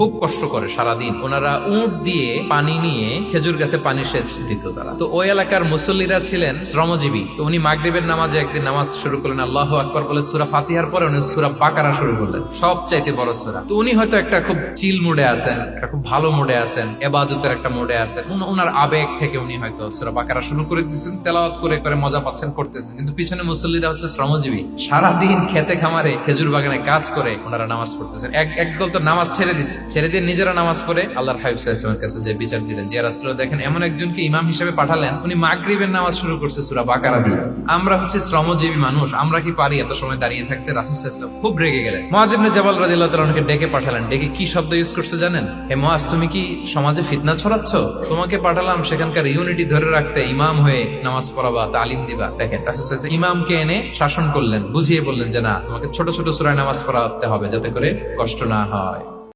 খুব কষ্ট করে সারাদিন। ওনারা উঁট দিয়ে পানি নিয়ে খেজুর গাছে পানি সেচ দিত তারা। তো ওই এলাকার মুসল্লিরা ছিলেন শ্রমজীবী। তো উনি মাগরিবের নামাজে একদিন নামাজ শুরু করলেন, আল্লাহ আকবর বলে সুরা ফাতিহার পরে উনি সুরা বাকারা শুরু করলেন। সব চাইতে বড় সুরা। তো উনি হয়তো একটা খুব চিল মুডে আছেন, একটা খুব ভালো মুডে আছেন, এবাদতের একটা মুডে আছেন। ওনার আবেগ থেকে উনি হয়তো সুরা বাকারা শুরু করে দিচ্ছেন তেলাওয়াত করে করে মজা পাচ্ছেন, করতেছেন। কিন্তু পিছনে মুসল্লিরা হচ্ছে শ্রমজীবী। সারাদিন খেতে খামারে খেজুর বাগানে কাজ করে ওনারা নামাজ পড়তেছেন। এক একদল তো নামাজ ছেড়ে দিচ্ছে ছেড়ে দিয়ে নিজেরা নামাজ পড়ে আল্লাহর হাবিব কাছে যে বিচার দিলেন, যে রাসূলুল্লাহ দেখেন এমন একজনকে ইমাম হিসেবে পাঠালেন, উনি মাগরিবের নামাজ শুরু করছে সুরা বাকারা আমরা হচ্ছে শ্রমজীবী মানুষ, আমরা কি পারি এত সময় দাঁড়িয়ে থাকতে? রাসূল খুব রেগে গেলেন। মুআয ইবনে জাবাল রাদিয়াল্লাহু তাআলা ডেকে পাঠালেন, ডেকে কি শব্দ ইউজ করছে জানেন? হে মহাজ তুমি কি সমাজে ফিতনা ছড়াচ্ছ? তোমাকে পাঠালাম, সেখানকার ইউনিটি ধরে রাখতে ইমাম হয়ে নামাজ পড়াবা, তালিম দিবা। দেখেন ইমামকে এনে শাসন করলেন, বুঝিয়ে বললেন যে না, তোমাকে ছোট ছোট সূরায় নামাজ পড়াতে হবে, যাতে করে কষ্ট না হয়।